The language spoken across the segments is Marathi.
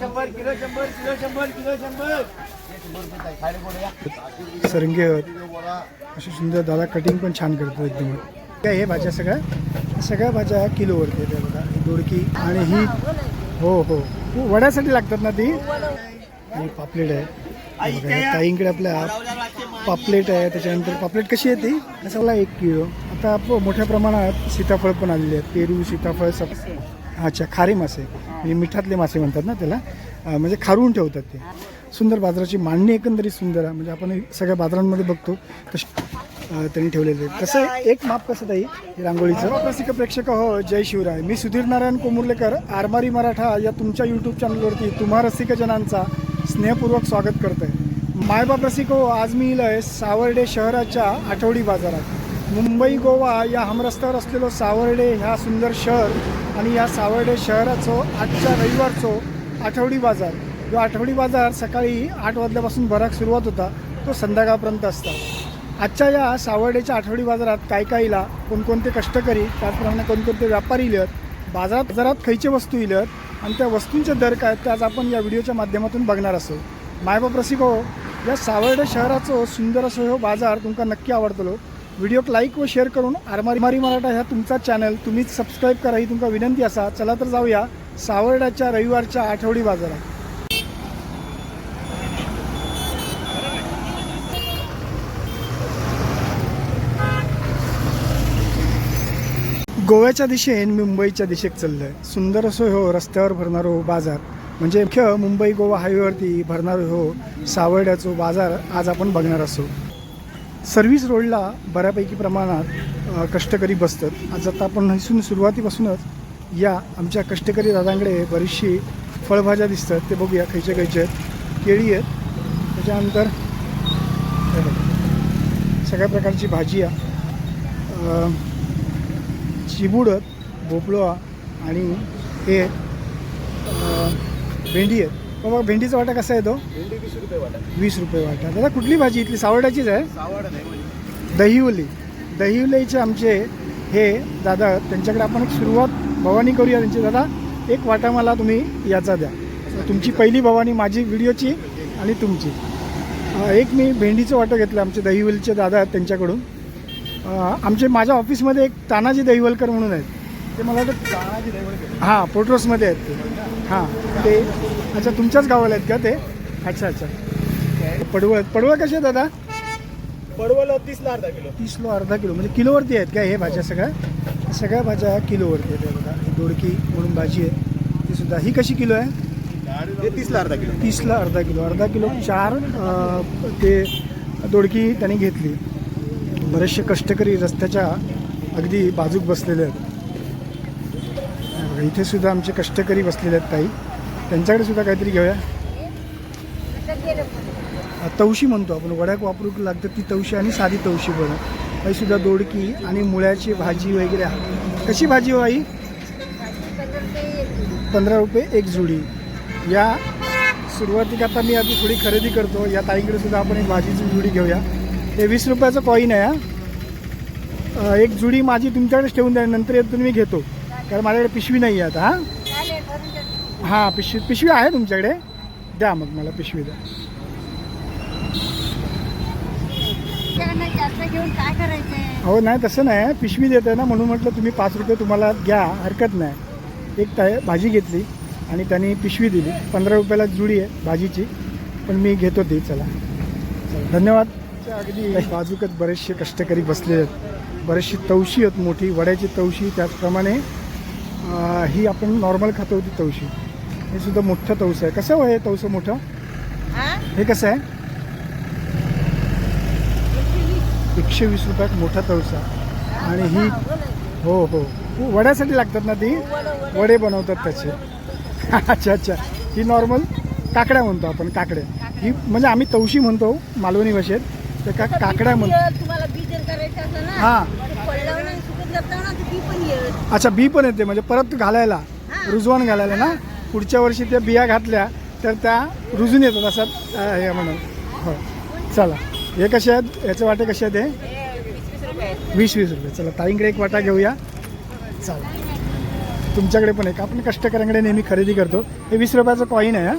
शंभर किलो शंभर किलो शंभर किलो शंभर. अशी सुंदर दादा कटिंग पण छान करतो एकदम. काय हे भाज्या सगळ्या? सगळ्या भाज्या किलोवरती येते बघा. दोडकी आणि ही हो, हो हो. वड्यासाठी लागतात ना ती? आणि पापलेट आहे. ताईंकडे आपल्या पापलेट आहे. त्याच्यानंतर पापलेट कशी आहे ती? असं मला एक किलो. आता आप- मोठ्या प्रमाणात सीताफळ पण आलेले आहेत. पेरू सीताफळ सप अच्छा खारे मासे. म्हणजे मिठातले मासे म्हणतात ना त्याला. अं, म्हणजे खारून ठेवतात ते. सुंदर बाजाराची मांडणी एकंदरीत सुंदर आहे. म्हणजे आपण सगळ्या बाजारांमध्ये बघतो तशी अं, त्यांनी ठेवलेले आहेत. कसं आहे, एक माप कसं ताई हे रांगोळीचं? रसिक प्रेक्षक हो जय शिवराय. मी सुधीर नारायण कोमुर्लेकर आरमारी मराठा या तुमच्या यूट्यूब चॅनलवरती तुम्हा रसिक जनांचा स्नेहपूर्वक स्वागत करतोय. मायबाप रसिक हो आज मी इलोय सावर्डे शहराच्या आठवडी बाजारात. मुंबई गोवा या हमरस्त्यावर असलेलो सावर्डे ह्या सुंदर शहर आणि या सावर्डे शहराचो आजच्या रविवारचो आठवडी बाजार. जो आठवडी बाजार सकाळी आठ वाजल्यापासून भराक सुरुवात होता तो संध्याकाळपर्यंत असता. आजच्या या सावर्डेच्या आठवडी बाजारात काय काय इला कोणकोणते कष्टकरी त्याचप्रमाणे कोणकोणते व्यापारी इलत बाजारात बाजारात खयचे वस्तू इलत आणि त्या वस्तूंचे दर काय त्याच आपण या व्हिडिओच्या माध्यमातून बघणार असो. मायबाप रसिको हो, या सावर्डे शहराचो सुंदर असो हो बाजार तुमका नक्की आवडतलो. व्हिडिओक लाईक व शेअर करून आरमारी मारी मराठा ह्या तुमचा चॅनल तुम्हीच सबस्क्राईब करा ही तुमका विनंती असा. चला तर जाऊया सावर्ड्याच्या रविवारच्या आठवडी बाजारात. गोव्याच्या दिशेन मुंबईच्या दिशेक आहे सुंदर असो हो रस्त्यावर भरणारो बाजार. म्हणजे मुख्य मुंबई गोवा हायवेवरती भरणारो हो सावर्ड्याचो बाजार आज आपण बघणार असो. सर्व्हिस रोडला बऱ्यापैकी प्रमाणात कष्टकरी बसतात. आज आता आपण इथून सुरुवातीपासूनच या आमच्या कष्टकरी दादांकडे बरीचशी फळभाज्या दिसतात. ते बघूया खयचे खयचे आहेत. केळी आहेत. त्याच्यानंतर सगळ्या प्रकारची भाजी आहे. अ, चिबूडत भोपळो आणि हे भेंडी आहेत. बाबा भेंडीचा वाटा कसा आहे तो भेंडी वीस रुपये वाटा. वीस रुपये वाटा. दादा कुठली भाजी इथली? सावडाचीच आहे? सावड नाही दहिवली. दहिवलीचे आमचे हे दादा त्यांच्याकडे आपण एक सुरुवात भवानी करूया त्यांची. दादा एक वाटा मला तुम्ही याचा द्या. तुमची पहिली भवानी माझी व्हिडिओची आणि तुमची. अ, एक मी भेंडीचं वाटं घेतलं आमचे दहिवलीचे दादा आहेत त्यांच्याकडून. अ, आमचे माझ्या ऑफिसमध्ये एक तानाजी दहिवलकर म्हणून आहेत. ते मला वाटतं हां पोर्ट्रोसमध्ये आहेत ते. हां ते अच्छा तुमच्याच गावाला आहेत का ते? अच्छा अच्छा. पडवळ पडवळ कसे आहेत दादा? पडवल तीसला अर्धा किलो. तीसलो अर्धा किलो. म्हणजे किलोवरती आहेत काय हे भाज्या सगळ्या? सगळ्या भाज्या किलोवरती आहेत बघा ही दोडकी म्हणून भाजी आहे. ती सुद्धा. ही कशी किलो आहे? तीसला अर्धा किलो. तीसला अर्धा किलो. अर्धा किलो चार ते दोडकी त्यांनी घेतली. बरेचसे कष्टकरी रस्त्याच्या अगदी बाजूक बसलेले आहेत. इथे सुद्धा आमचे कष्टकरी बसलेले आहेत काही त्यांच्याकडे सुद्धा काहीतरी घेऊया. तवशी म्हणतो आपण. वड्याक वापरू लागतं ती तवशी आणि साधी तवशी पण. सुद्धा दोडकी आणि मुळ्याची भाजी वगैरे कशी भाजी हो आई? पंधरा रुपये एक जुडी. या सुरुवातीक आता मी आधी थोडी खरेदी करतो. या ताईकडे सुद्धा आपण एक भाजीची जुडी घेऊया. हे वीस रुपयाचं कॉईन आहे हा. एक जुडी माझी तुमच्याकडेच ठेवून द्या. नंतर येतो मी घेतो. कारण माझ्याकडे पिशवी नाही आहे आता हां. हां पिशवी पिशवी आहे तुमच्याकडे? द्या मग मला पिशवी द्या. हो नाही तसं नाही. पिशवी देते ना म्हणून म्हटलं तुम्ही पाच रुपये तुम्हाला घ्या. हरकत नाही. एक काय भाजी घेतली आणि त्यांनी पिशवी दिली. पंधरा रुपयाला जुडी आहे भाजीची. पण मी घेतो ती चला. धन्यवाद. अगदी बाजूकच बरेचसे कष्टकरी बसले आहेत. बरेचशी तवशी आहेत मोठी. वड्याची तवशी त्याचप्रमाणे ही आपण नॉर्मल खातो होती तवशी. हे सुद्धा मोठं तवस आहे. कसं हो हे तवसं मोठं? हा? हे कसं आहे? एकशे वीस रुपयात मोठा तवसा आणि ही हो हो वड्यासाठी लागतात ना ती? वडे बनवतात त्याचे. अच्छा अच्छा. ही नॉर्मल काकड्या म्हणतो आपण काकड्या. ही म्हणजे आम्ही तवशी म्हणतो मालवणी भाषेत. तर का काकड्या म्हणतो हां. अच्छा बी पण येते म्हणजे परत घालायला रुजवान घालायला ना? पुढच्या वर्षी त्या बिया घातल्या तर त्या रुजून येतात असं हे म्हणून. हो. चला. हे कसे आहेत? याचे वाटे कसे आहेत हे? वीस वीस रुपये. चला ताईंकडे एक वाटा घेऊया. चला. तुमच्याकडे पण एक. आपण कष्टकऱ्यांकडे नेहमी खरेदी करतो. हे वीस रुपयाचं कॉईन आहे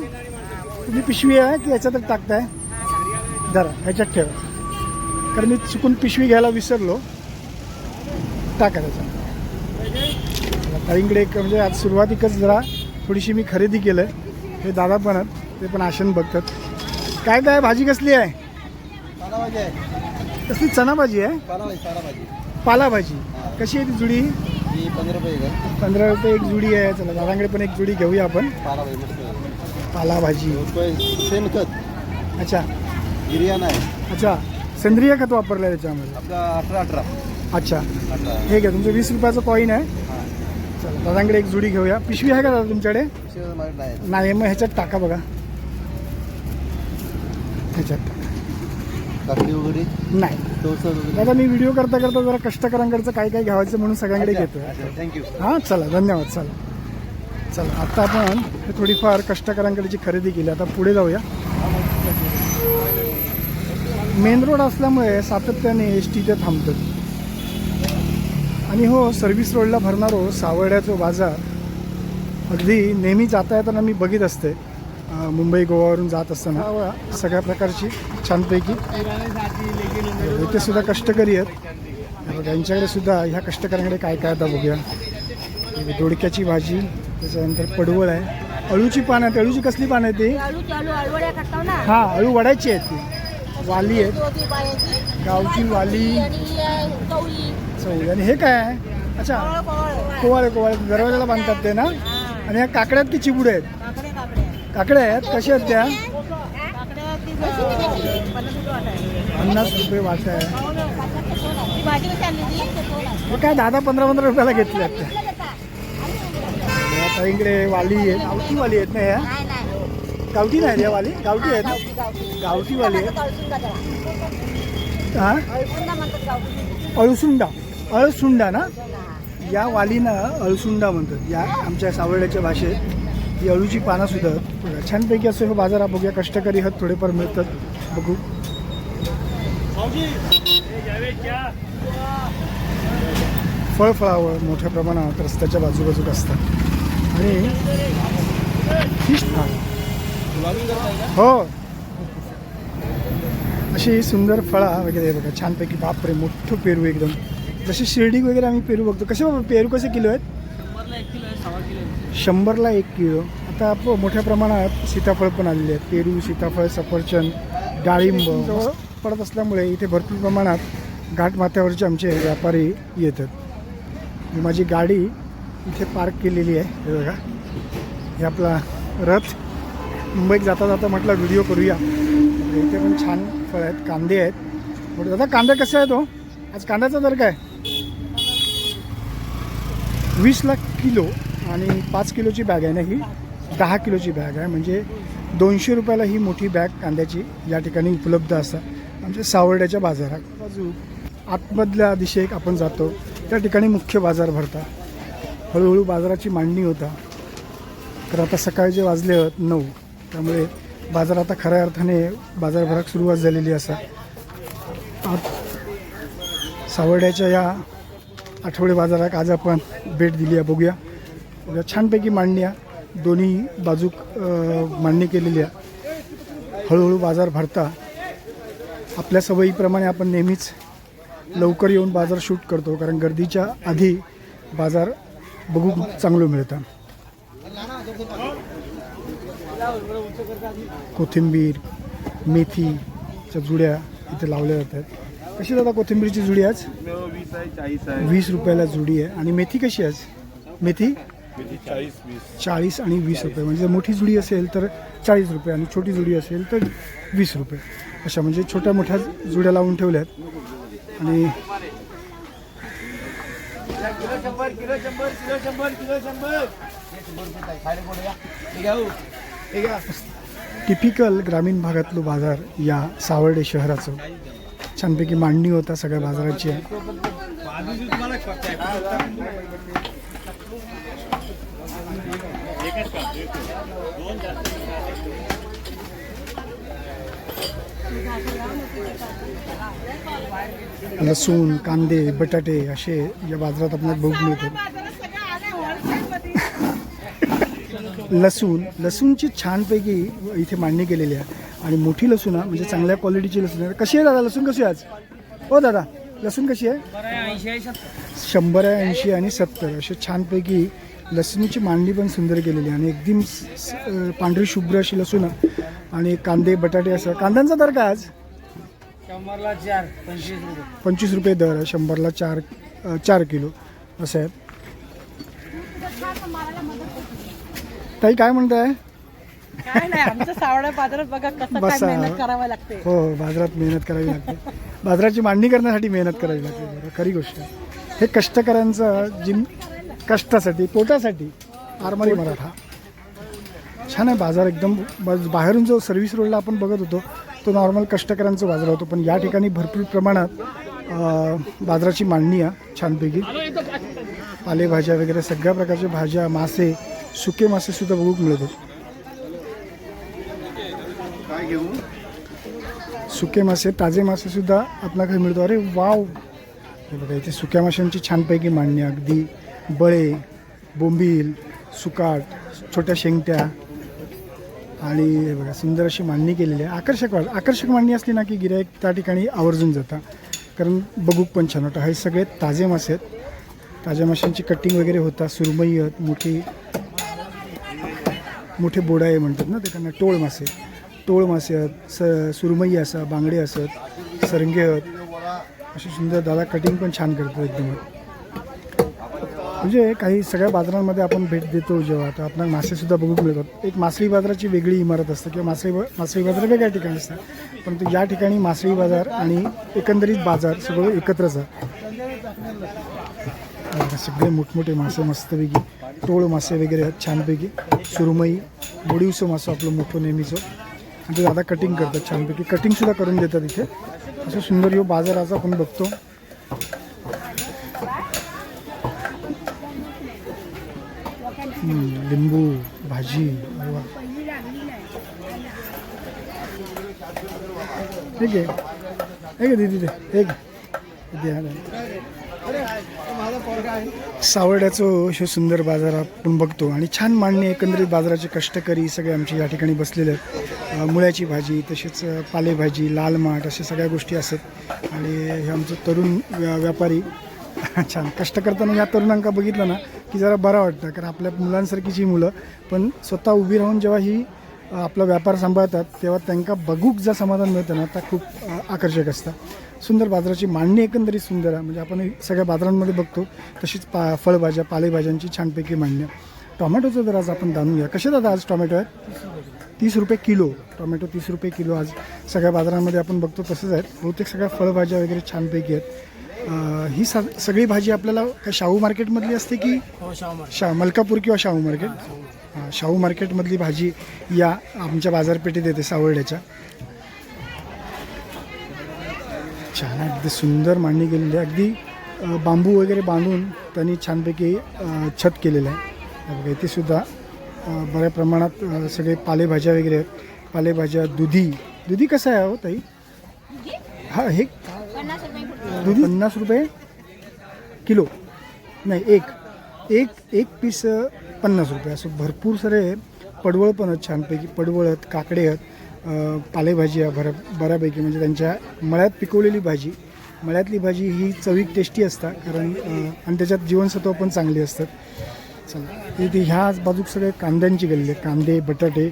तुम्ही पिशवी आहे की याच्यातच टाकताय? धरा ह्याच्यात ठेवा. कारण मी चुकून पिशवी घ्यायला विसरलो. टाका त्याच्या ताईंकडे एक म्हणजे आज सुरुवातीकच जरा थोडीशी मी खरेदी केलं हे दादा पण आहेत. ते पण आशन बघतात. काय काय भाजी कसली आहे? आहे. कसली? चना भाजी आहे? पालाभाजी कशी आहे ती जुडी? पंधरा रुपये एक जुडी आहे. चला दादांकडे पण एक जुडी घेऊया आपण. पालाभाजी रुपये शेणखत अच्छा. बिर्याणी आहे. अच्छा. सेंद्रिय खत वापरलं आहे त्याच्यामध्ये अठरा अठरा. अच्छा. अठरा. हे घ्या तुमचं वीस रुपयाचं कॉईन आहे. चला दादांकडे एक जुडी घेऊया. पिशवी आहे का दादा तुमच्याकडे? नाही मग ह्याच्यात टाका बघा. ह्याच्यात काकडी वगैरे? नाही. दादा मी व्हिडिओ करता करता जरा कष्टकऱ्यांकडचं काय काय घ्यावायचं म्हणून सगळ्यांकडे घेतोय. थँक्यू हां चला धन्यवाद चला. चला आता आपण थोडीफार कष्टकऱ्यांकडची खरेदी केली. आता पुढे जाऊया. मेन रोड असल्यामुळे सातत्याने एस टी ते थांबतात आणि हो सर्व्हिस रोडला भरणारो सावर्ड्याचा बाजार. अगदी नेहमी जाता येताना मी बघित असते. मुंबई गोवावरून जात असताना. सगळ्या प्रकारची छानपैकी. इथे सुद्धा कष्टकरी आहेत. हे बघा, यांच्याकडे सुद्धा ह्या कष्टकऱ्यांकडे काय काय आता बघूया. हे दोडक्याची भाजी त्याच्यानंतर पडवळ आहे. अळूची पानं आहेत अळूची कसली पानं आहेत ती? हा अळू वडायची आहेत ती. वाली आहेत. गावची वाली. चवळी आणि हे काय आहे? अच्छा. कवळ कवळ. दरवाजाला बांधतात ते ना? आणि ह्या काकड्यात की चिबुड आहेत? काकडे काकडे काकड्या आहेत. कशा आहेत त्या? पन्नास रुपये वाटा आहे. आहे हे काय दहा दहा पंधरा पंधरा रुपयाला घेतल्या त्या या ताईंकडे वाली आहेत. गावठी वाली आहेत ना ह्या गावठी नाही या वाली? गावठी आहेत गावठी गावठी वाली आहेत. हा? अळसुंडा. अळसुंडा ना? या वालीना अळसुंडा म्हणतात. या आमच्या सावर्ड्याच्या भाषेत ही अळूची पानंसुद्धा छानपैकी असं हो बाजारात बघूया कष्टकरी हत थोडेफार मिळतात. बघू. फळफळावळ मोठ्या प्रमाणात रस्त्याच्या बाजूबाजूक असतात. आणि फिश हो. अशी सुंदर फळा वगैरे बघा छानपैकी बापरे मोठं पेरू एकदम. जसे शिर्डी वगैरे आम्ही पेरू बघतो. कसे बाबा पेरू कसे किलो आहेत? शंभरला एक किलो आता आप मोठ्या प्रमाणात सीताफळ पण आलेले आहेत. पेरू सीताफळ सफरचंद डाळिंब पडत असल्यामुळे इथे भरपूर प्रमाणात घाटमाथ्यावरचे आमचे व्यापारी येतात. माझी गाडी इथे पार्क केलेली आहे. हे बघा. हे आपला रथ. मुंबईत जाता जाता म्हटलं व्हिडिओ करूया. इथे पण छान फळ आहेत कांदे आहेत. दादा कांदा कसा आहे तो? आज कांद्याचा दर काय? वीस लाख किलो आणि पाच किलोची बॅग आहे ना ही? दहा किलोची बॅग आहे. म्हणजे दोनशे रुपयाला ही मोठी बॅग कांद्याची या ठिकाणी उपलब्ध असतात. आमच्या सावर्ड्याच्या बाजारात. बाजू आतमधल्या दिशेक आपण जातो. त्या ठिकाणी मुख्य बाजार भरतात. हळूहळू बाजाराची मांडणी होता. तर आता सकाळचे वाजले आहेत नऊ त्यामुळे बाजार आता खऱ्या अर्थाने बाजारभरात सुरुवात झालेली असा. आत सावर्ड्याच्या या आठवडे बाजारात आज आपण भेट दिली आहे बघूया. छानपैकी मांडणी आहे दोन्ही बाजूक मांडणी केलेली आहे. हळूहळू बाजार भरता. आपल्या सवयीप्रमाणे आपण नेहमीच लवकर येऊन बाजार शूट करतो कारण गर्दीच्या आधी बाजार बघू चांगलं मिळतं. कोथिंबीर मेथीच्या जुड्या इथे लावल्या जातात. कशी दादा कोथिंबीरची जुडी आज? वीस रुपयाला जुडी आहे. आणि मेथी कशी आज? मेथी? चाळीस आणि वीस रुपये. म्हणजे मोठी जुडी असेल तर चाळीस रुपये आणि छोटी जुडी असेल तर वीस रुपये. अशा म्हणजे छोट्या मोठ्या जुड्या लावून ठेवल्यात. आणि टिपिकल ग्रामीण भागातलो बाजार या सावर्डे शहराचं. छानपैकी मांडणी होता सगळ्या बाजाराची. लसूण कांदे बटाटे असे या बाजारात आपल्याला बघू मिळतो लसूण लसूणची छानपैकी इथे मांडणी केलेली आहे. आणि मोठी लसूण आहे म्हणजे चांगल्या क्वालिटीची लसूण आहे. कशी आहे दादा? लसूण कशी आहे आज? हो दादा लसूण कशी आहे? शंभर आहे ऐंशी आणि सत्तर. असे छानपैकी लसूणची मांडणी पण सुंदर केलेली आहे. आणि एकदम पांढरी शुभ्र अशी लसूण आहे. आणि कांदे बटाटे असं. कांद्यांचा दर काय आज? शंभरला चार पंचवीस रुपये. पंचवीस रुपये दर आहे. शंभरला चार चार किलो. असं आहे. ताई काय म्हणताय? काय नाही आमचं सावळ्या बाजारात बघा कसं काय बसा. मेहनत करावं लागते. हो हो बाजारात मेहनत करावी लागते. बाजाराची मांडणी करण्यासाठी मेहनत करावी लागते बरं खरी गोष्ट. आहे हे कष्टकऱ्यांचं जिम कष्टासाठी पोटासाठी आरमारी मराठा. छान आहे बाजार एकदम. बाहेरून जो सर्व्हिस रोडला आपण बघत होतो तो नॉर्मल कष्टकऱ्यांचा बाजार होतो. पण या ठिकाणी भरपूर प्रमाणात अं, बाजाराची मांडणी आहे छानपैकी. पालेभाज्या वगैरे सगळ्या प्रकारच्या भाज्या मासे सुके मासे सुद्धा बघूक मिळतात. घेऊ. सुके मासे ताजे मासे सुद्धा आपल्याकडे मिळतो. अरे वाव! हे बघा इथे सुक्या माशांची छानपैकी मांडणी अगदी बळे बोंबील सुकाट छोट्या शेंगट्या आणि हे बघा सुंदर अशी मांडणी केलेली आहे. आकर्षक वाट आकर्षक मांडणी असली ना की गिरायक त्या ठिकाणी आवर्जून जातात कारण बघूक पण छान वाटतं. हे सगळे ताजे मासे आहेत. ताज्या माशांची कटिंग वगैरे होतात. सुरमई आहेत मोठी मोठे बोडाळे म्हणतात ना ते त्यांना टोळ मासे. टोळ मासे आहेत स सुरमई असा बांगडे असत सरंगे आहेत. असे सुंदर दादा कटिंग पण छान करतो एकदम. म्हणजे काही सगळ्या बाजारांमध्ये आपण भेट देतो जेव्हा तर आपण मासेसुद्धा बघूक मिळतात. एक मासळी बाजाराची वेगळी इमारत असते किंवा मासळी मासळी बाजार वेगळ्या ठिकाणी असतात. परंतु या ठिकाणी मासळी बाजार आणि एकंदरीत बाजार सगळं एकत्रच आहे. सगळे मोठमोठे मासे मस्तपैकी टोळ मासे वगैरे आहेत छानपैकी. सुरमई बोडीवचं मासं आपलं मोठं नेहमीचं. म्हणजे दादा कटिंग करतात छानपैकी. कटिंगसुद्धा करून देतात इथे. असं सुंदर यो बाजाराचा आपण बघतो. लिंबू भाजी ठीक आहे ठीक आहे हे दीदी एक सावर्ड्याचं हे सुंदर बाजार आपण बघतो आणि छान मांडणी एकंदरीत बाजाराचे कष्टकरी सगळे आमचे या ठिकाणी बसलेले आहेत. मुळ्याची भाजी तसेच पालेभाजी लाल माठ अशा सगळ्या गोष्टी असतात आणि हे आमचं तरुण व्या- व्यापारी. छान. कष्ट करताना या तरुणांका बघितलं ना की जरा बरं वाटतं. कारण आपल्या मुलांसारखीची मुलं. पण स्वतः उभी राहून जेव्हा ही आपला व्यापार सांभाळतात तेव्हा त्यांना बघूक जर समाधान मिळतं ना तर खूप आकर्षक असतं. सुंदर बाजाराची मांडणी एकंदरीत सुंदर आहे. म्हणजे आपण हे सगळ्या बाजारांमध्ये बघतो तशीच पा फळभाज्या पालेभाज्यांची छानपैकी मांडणी. टोमॅटोचं जर आज आपण जाणून घ्या कसे दादा आज टोमॅटो आहेत? तीस रुपये किलो. टोमॅटो तीस रुपये किलो आज सगळ्या बाजारांमध्ये आपण बघतो तसंच आहेत. बहुतेक सगळ्या फळभाज्या वगैरे छानपैकी आहेत. ही सा सगळी भाजी आपल्याला काय शाहू मार्केटमधली असते की? शा मलकापूर किंवा शाहू मार्केट? हां शाहू मार्केटमधली भाजी या आमच्या बाजारपेठेत येते सावर्ड्याच्या छान अगदी सुंदर मांडणी केलेली आहे. अगदी बांबू वगैरे बांधून त्यांनी छानपैकी छत केलेलं आहे. तेसुद्धा बऱ्या प्रमाणात सगळे पालेभाज्या वगैरे आहेत. पालेभाज्या दुधी. दुधी कसं आहे हो ताई? हा हे दुधी पन्नास रुपये किलो. नाही एक. एक एक पीस पन्नास रुपये. असं भरपूर सारे पडवळ पण आहेत छानपैकी. पडवळ आहेत काकडे आहेत पालेभाजी आहे बऱ्या बऱ्यापैकी. म्हणजे त्यांच्या मळ्यात पिकवलेली भाजी. मळ्यातली भाजी ही चवीक टेस्टी असतात कारण आणि त्याच्यात जीवनसत्व पण चांगली असतात. चला इथे ह्या बाजूक सगळे कांद्यांची गल्ली आहे कांदे बटाटे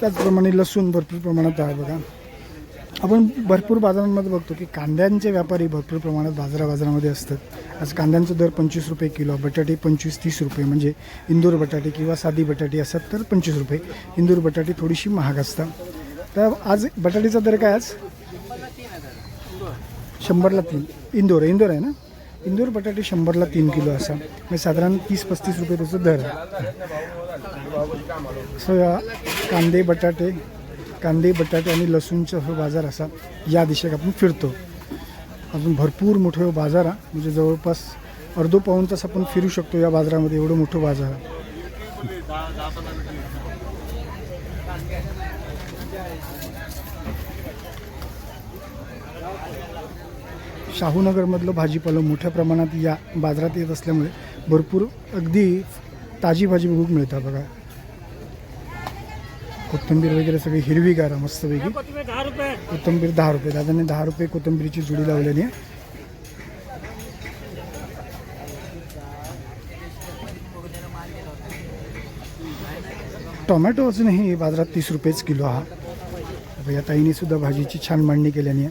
त्याचप्रमाणे लसूण भरपूर प्रमाणात आहे बघा. आपण भरपूर बाजारांमध्ये बघतो की कांद्यांचे व्यापारी भरपूर प्रमाणात बाजारा बाजारामध्ये असतात. आज कांद्यांचा दर पंचवीस रुपये किलो बटाटे पंचवीस तीस रुपये म्हणजे इंदूर बटाटे किंवा साधी बटाटे असतात तर पंचवीस रुपये. इंदूर बटाटे थोडीशी महाग असतात. तर आज बटाट्याचा दर काय आज? शंभरला तीन. इंदोर इंदोर आहे ना? इंदोर बटाटे शंभरला तीन किलो असा. म्हणजे साधारण तीस पस्तीस रुपये त्याचा दर आहे. सो कांदे बटाटे कांदे बटाटे आणि लसूणचा हा बाजार असा या दिशेक आपण फिरतो. अजून भरपूर मोठं बाजार आहे म्हणजे जवळपास अर्धो पाऊण तास आपण फिरू शकतो या बाजारामध्ये. एवढं मोठं बाजार आहे शाहूनगरमधलं भाजीपालं मोठ्या प्रमाणात या बाजारात येत असल्यामुळे भरपूर अगदी ताजी भाजी बघूक मिळतात बघा. कोथिंबीर वगैरे सगळी हिरवीगार मस्तपैकी. कोथिंबीर दहा रुपये दादाने दहा रुपये कोथिंबीरची जुडी लावलेली आहे. टोमॅटो अजूनही बाजारात तीस रुपयेच किलो हा आता या ताईने सुद्धा भाजीची छान मांडणी केल्याने.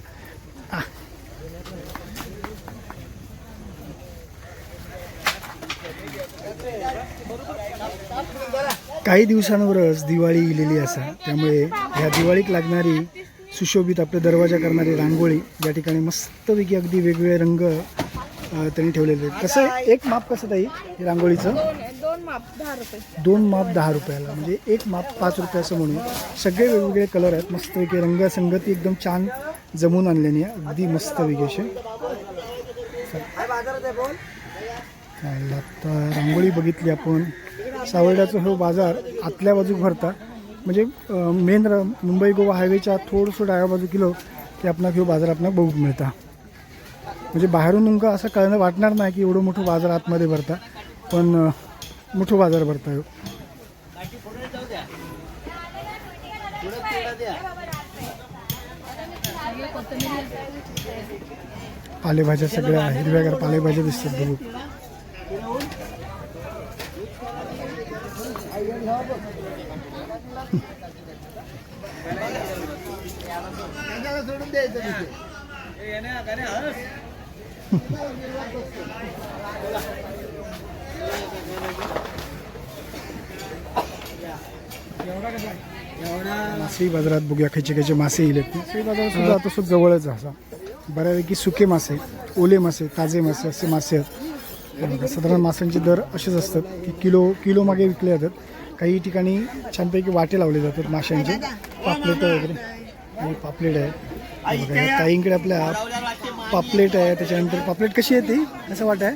काही दिवसांवरच दिवाळी इलेली असा. त्यामुळे ह्या दिवाळीक लागणारी सुशोभित आपले दरवाजा करणारी रांगोळी या ठिकाणी मस्तपैकी अगदी वेगवेगळे रंग त्यांनी ठेवलेले आहेत. कसं? एक माप कसं ताई हे रांगोळीचं? दोन दोन माप दहा रुपये. दोन माप दहा रुपयाला. म्हणजे एक माप पाच रुपये असं म्हणून. सगळे वेगवेगळे कलर आहेत. मस्तपैकी रंगसंगती एकदम छान जमून आणल्याने आहे. अगदी मस्तपैकी असे. आता रांगोळी बघितली आपण. सावर्ड्याचा हो बाजार आतल्या बाजूक भरता. म्हणजे मेन मुंबई गोवा हायवेच्या थोडंसं डाव्या बाजू किलो ते आपणाक ह्यो बाजार आपणाक बघूक मिळता. म्हणजे बाहेरून तुमका असं कळणं वाटणार नाही की एवढं मोठं बाजार आतमध्ये भरता पण मोठं बाजार भरता ह्यो. पालेभाज्या सगळ्या हिरव्यागार पालेभाज्या दिसतात बघू सोडून द्यायचं मासे बाजारात बघूया खायचे खायचे मासे येईल. मासे बाजारात सुद्धा आता सुद्धा जवळच असा. बऱ्यापैकी सुके मासे ओले मासे ताजे मासे असे मासे आहेत. साधारण माशांचे दर असेच असतात की किलो किलो मागे विकले जातात. काही ठिकाणी छानपैकी वाटे लावले जातात माशांचे. पापलेट वगैरे. आणि पापलेट आहे. ताईंकडे आपल्या पापलेट आहे. त्याच्यानंतर पापलेट कशी आहे ती? असं वाट आहे?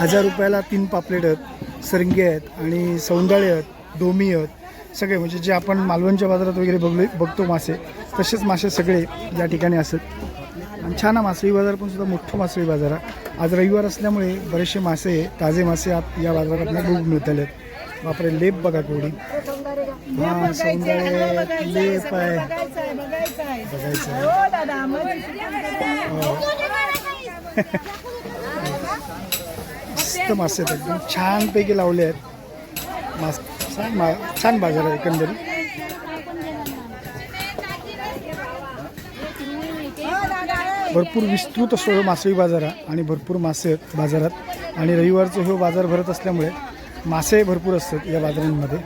हजार रुपयाला तीन पापलेट आहेत. सरंगी आहेत आणि सौंदाळे आहेत डोमी आहेत. सगळे म्हणजे जे आपण मालवणच्या बाजारात वगैरे बघले बघतो मासे तसेच मासे सगळे या ठिकाणी असतात आणि छान आहे मासळी बाजार पण सुद्धा मोठं मासळी बाजार आहे. आज रविवार असल्यामुळे बरेचसे मासे ताजे मासे आप या बाजारात आपल्याला बघून मिळतले आहेत बापरे लेप बघा केवढी. हा लेप आहे. बघायचं मस्त मासे आहेत एकदम. छानपैकी लावले आहेत. मास छान मा छान बाजार आहे एकंदरीत. भरपूर विस्तृत असतो हो मासळी बाजार आहे आणि भरपूर मासे आहेत बाजारात. आणि रविवारचं हे बाजार भरत असल्यामुळे मासे भरपूर असतात या बाजारांमध्ये.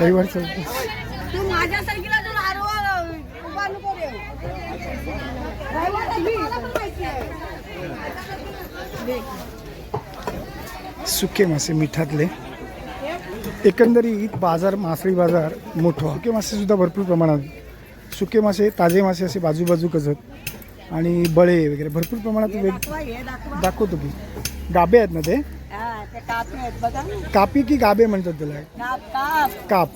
रविवारचं सुके मासे मिठातले. एकंदरीत बाजार मासळी बाजार मोठं. सुके मासे सुद्धा भरपूर प्रमाणात. सुके मासे ताजे मासे असे बाजूबाजूकच आहेत आणि बळे वगैरे भरपूर प्रमाणात वेग दाखवतो की. गाबे आहेत ना ते? हा कापे आहेत की गाबे म्हणतात त्याला? काप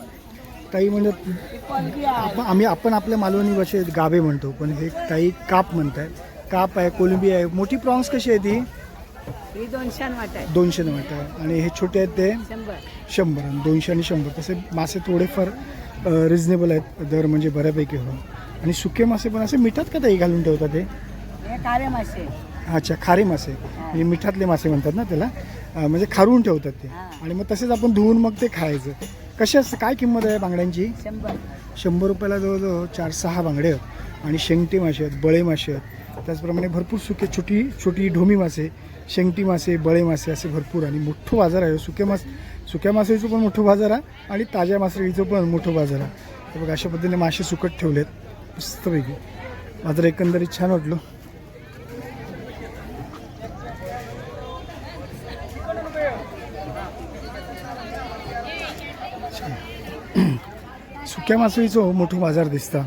काही म्हणतात आम्ही आपण आपल्या मालवणी भाषेत गाबे म्हणतो पण हे काही काप म्हणतात काप आहे कोलंबी आहे. मोठी प्रॉन्स कशी आहे ती? ही दोनशे वाट आहे. आणि हे छोटे आहेत ते? शंभर. दोनशे आणि शंभर. तसे मासे थोडेफार रिजनेबल आहेत. दर म्हणजे बऱ्यापैकी हो. आणि सुके मासे पण असे मिठात का ताई घालून ठेवतात ते? हे काळे मासे. अच्छा खारे मासे. म्हणजे मिठातले मासे म्हणतात ना त्याला? अं, म्हणजे खारून ठेवतात ते. हा. आणि मग तसेच आपण धुवून मग ते खायचं. कसे असतं काय किंमत आहे बांगड्यांची? शंभर. शंभर रुपयाला जवळजवळ चार सहा बांगडे आहेत. आणि शेंगटी मासे आहेत बळे मासे आहेत. त्याचप्रमाणे भरपूर सुके छोटी छोटी ढोमी मासे शेंगटी मासे बळे मासे असे भरपूर आणि मोठं बाजार आहे. सुके मास सुक्या मासळीचं पण मोठं बाजार आहे आणि ताज्या मासळीचं पण मोठं बाजार आहे. तर बघा अशा पद्धतीने मासे सुकट ठेवलेत. मस्तपैकी मात्र एकंदरीत छान वाटलं. छान. सुक्या मासळीचं हो, मोठो बाजार दिसता.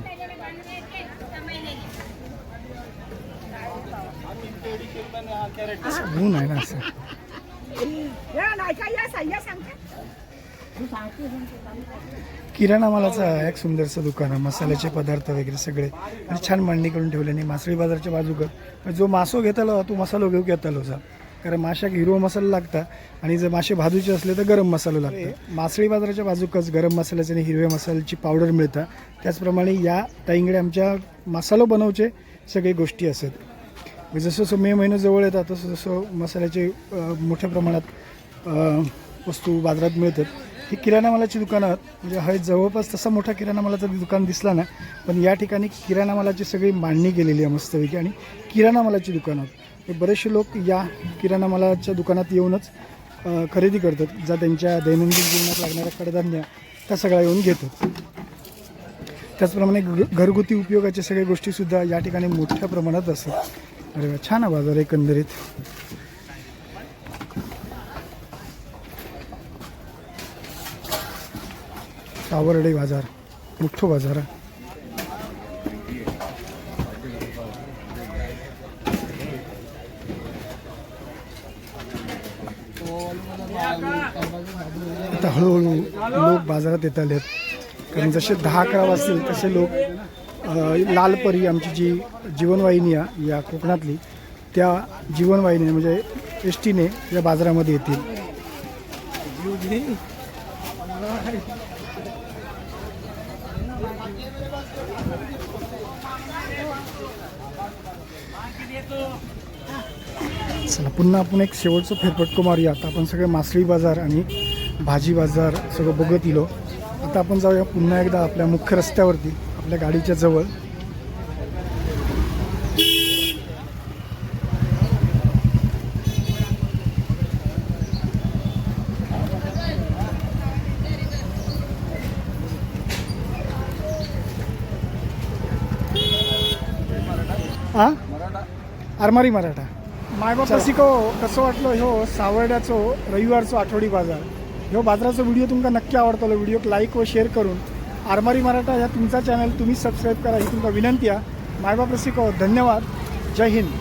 ऊन आहे ना असं. किराणा मालाचा एक सुंदरसं दुकान आहे. मसाल्याचे पदार्थ वगैरे सगळे. आणि छान मांडणी करून ठेवल्याने मासळी बाजारच्या बाजूक जो मासो घेतालो तो मसालो घेऊ घेतालो जा. कारण माशाक हिरवा मसाला लागता आणि जर मासे भाजूचे असले तर गरम मसाला लागतो. मासळी बाजाराच्या बाजूकच गरम मसाल्याचे आणि हिरव्या मसाल्याची पावडर मिळता. त्याचप्रमाणे या ताईंगडे आमच्या मसालो बनवचे सगळे गोष्टी असत म्हणजे जसं जसं मे महिना जवळ येतात तसं जसं मसाल्याचे मोठ्या प्रमाणात वस्तू बाजारात मिळतात. ही किराणा मालाची दुकानं आहेत. म्हणजे हय जवळपास तसा मोठा किराणा मालाचा दुकान दिसला ना पण या ठिकाणी किराणा मालाची सगळी मांडणी गेलेली आहे मस्तपैकी आणि किराणा मालाची दुकानं आहेत. हे बरेचसे लोक या किराणा मालाच्या दुकानात येऊनच खरेदी करतात ज्या त्यांच्या दैनंदिन जीवनात लागणाऱ्या कडधान्य त्या सगळ्या येऊन घेतात. त्याचप्रमाणे घरगुती उपयोगाच्या सगळ्या गोष्टीसुद्धा या ठिकाणी मोठ्या प्रमाणात असतात. अरे वा छान आहे बाजार एकंदरीत. सावर्डे बाजार मोठं बाजार. आहे आता हळूहळू लोक बाजारात येत आले आहेत कारण जसे दहा अकरा वाजतील तसे लोक लालपरी आमची जी जीवनवाहिनी आहे या कोकणातली त्या जीवनवाहिनी म्हणजे एस टीने या बाजारामध्ये येतील. चला पुन्हा आपण एक शेवटचं फेरपटको मारूया आता आपण सगळे मासळी बाजार आणि भाजी बाजार सगळं बघत इलो आता आपण जाऊया पुन्हा एकदा आपल्या मुख्य रस्त्यावरती आपल्या गाडीच्या जवळ. आ? आरमारी मराठा. मायबाप शिको कसं वाटलं ह्यो सावर्ड्याचो रविवारचो आठवडी बाजार? ह्यो बाजाराचो व्हिडिओ तुमका नक्की आवडतलो. व्हिडिओक लाईक व शेअर करून आरमारी मराठा ह्या तुमचा चॅनल तुम्ही सबस्क्राईब करा ही तुमका विनंती आहे. मायबाप रसिको धन्यवाद. जय हिंद.